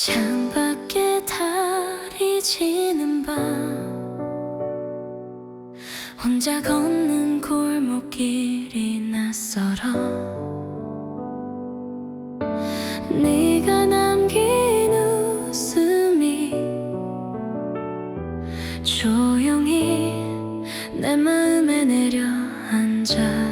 창밖에 달이 지는 밤. 혼자 걷는 골목길이 낯설어. 네가 남긴 웃음이 조용히 내 마음에 내려앉아.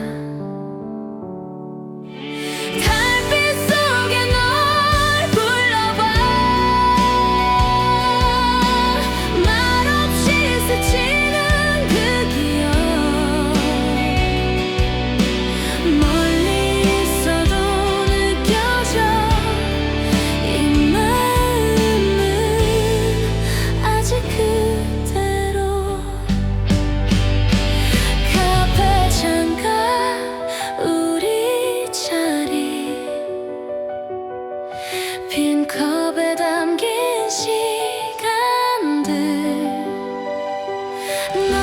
No.